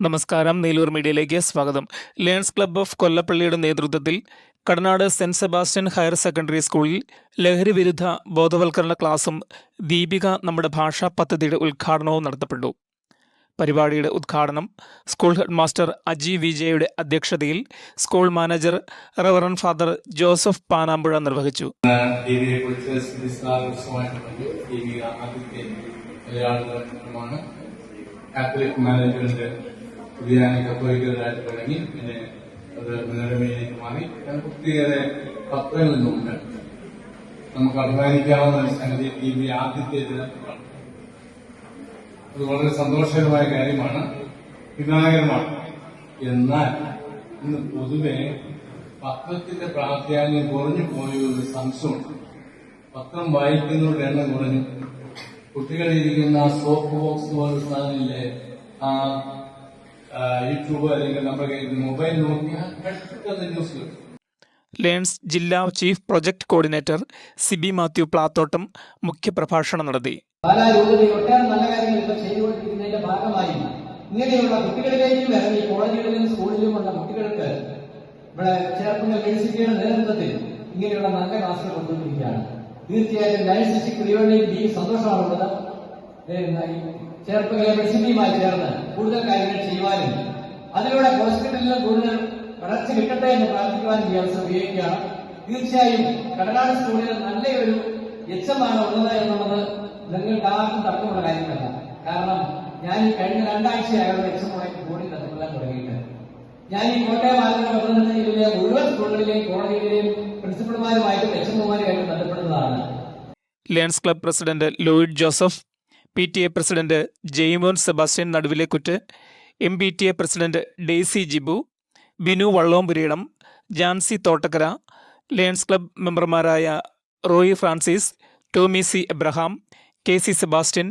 നമസ്കാരം. നീലൂർ മീഡിയയിലേക്ക് സ്വാഗതം. ലേൺസ് ക്ലബ്ബ് ഓഫ് കൊല്ലപ്പള്ളിയുടെ നേതൃത്വത്തിൽ Kadanad saint Sebastian higher secondary സ്കൂളിൽ ലഹരി വിരുദ്ധ ബോധവൽക്കരണ ക്ലാസും ദീപിക നമ്മുടെ ഭാഷാ പദ്ധതിയുടെ ഉദ്ഘാടനവും നടത്തപ്പെട്ടു. പരിപാടിയുടെ ഉദ്ഘാടനം സ്കൂൾ ഹെഡ്മാസ്റ്റർ അജി വിജയയുടെ അധ്യക്ഷതയിൽ school manager reverend father Joseph Panampuzha നിർവഹിച്ചു. കാത്തലിക് മാനേജ്മെന്റ് പുതിയ കത്തോലിക്കലായിട്ട് തുടങ്ങി. പിന്നെ അത് മനോരമയിലേക്ക് മാറി. ഒത്തിരിയേറെ പത്രങ്ങളിൽ നിന്നുണ്ട് നമുക്ക് അഭിമാനിക്കാവുന്ന സംഗതി ടി വി ആദ്യത്തെ അത് വളരെ സന്തോഷകരമായ കാര്യമാണ്. വിനായകരമാണ് എന്നാൽ ഇന്ന് പൊതുവെ പത്രത്തിന്റെ പ്രാധാന്യം കുറഞ്ഞു പോയ സംശയമുണ്ട്. പത്രം വായിക്കുന്നവരുടെ എണ്ണം കുറഞ്ഞു. കുട്ടികളിരിക്കുന്ന സോപ്പ് ബോക്സ് പോലുള്ള സാധനമില്ലേ? ആ, യൂട്യൂബ് അല്ലെങ്കിൽ നമ്മുടെ മൊബൈൽ നോക്കിയാൽ പെട്ടെന്ന് ന്യൂസ് കിട്ടും. ലേൺസ് ജില്ലാ chief project coordinator Sibi Mathew Plathottam മുഖ്യപ്രഭാഷണം നടത്തി. ബാലാരൂപതയിൽ ഒട്ടേറെ നല്ല കാര്യങ്ങൾ ചെയ്തുകൊണ്ടിരിക്കുന്നതിന്റെ ഭാഗമായി ഇങ്ങനെയുള്ള കുട്ടികളിലേക്കും ഇറങ്ങി കോളേജുകളിലും സ്കൂളിലുമുള്ള കുട്ടികൾക്ക് ഇവിടെ ചേർക്കുന്ന യൂണിവേഴ്സിറ്റിയുടെ നേതൃത്വത്തിൽ ഇങ്ങനെയുള്ള നല്ല ക്ലാസുകൾ കൊണ്ടുവന്നിരിക്കുകയാണ്. തീർച്ചയായും ലൈൻ സിസ്റ്റിക് തിരുവണ്ണയിൽ ഈ സന്തോഷമാണുള്ളത്. ചേർപ്പുകളെ പ്രസിദ്ധിയുമായി ചേർന്ന് കൂടുതൽ കാര്യങ്ങൾ ചെയ്യുവാനും അതിലൂടെ ഹോസ്പിറ്റലിന് കൂടുതൽ വളർച്ച കിട്ടട്ടെ എന്ന് പ്രാർത്ഥിക്കുവാനും അവസരം ഉപയോഗിക്കുകയാണ് തീർച്ചയായും കടനാട് സ്കൂളിൽ നല്ലൊരു എച്ചമാണ് ഉള്ളത് എന്നുള്ളത് നിങ്ങൾക്ക് ആർക്കും തർക്കമുള്ള കാര്യമല്ല. കാരണം ഞാൻ ഈ കഴിഞ്ഞ രണ്ടാഴ്ചയായുള്ള എച്ചമുറയ്ക്ക് കൂടി തർക്കമില്ലാൻ തുടങ്ങിയിട്ട്. ഞാൻ ഈ കോട്ടയം ആലപ്പുഴ മുഴുവൻ സ്കൂളുകളിലെയും കോളേജുകളിലെയും പ്രിൻസിപ്പൽമാരുമായിട്ടും എച്ചമ്മമാരുമായിട്ടും ബന്ധപ്പെടുന്നതാണ്. Lions club president Lloyd Joseph P T A president Jaimon Sebastian Naduvilekkuttu M P T A president Daisy Jibu Binu Vallomppureedam Jancy Thottakkara Lions club മെമ്പർമാരായ Roy Francis Tomy C Abraham K C Sebastian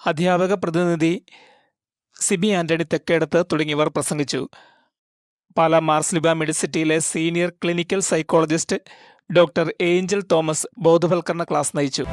അധ്യാപക പ്രതിനിധി Sibi Antony Thekkedath തുടങ്ങിയവർ പ്രസംഗിച്ചു. Pala മാർസ്ലിബ മെഡിസിറ്റിയിലെ senior clinical psychologist doctor Angel Thomas ബോധവൽക്കരണ class നയിച്ചു.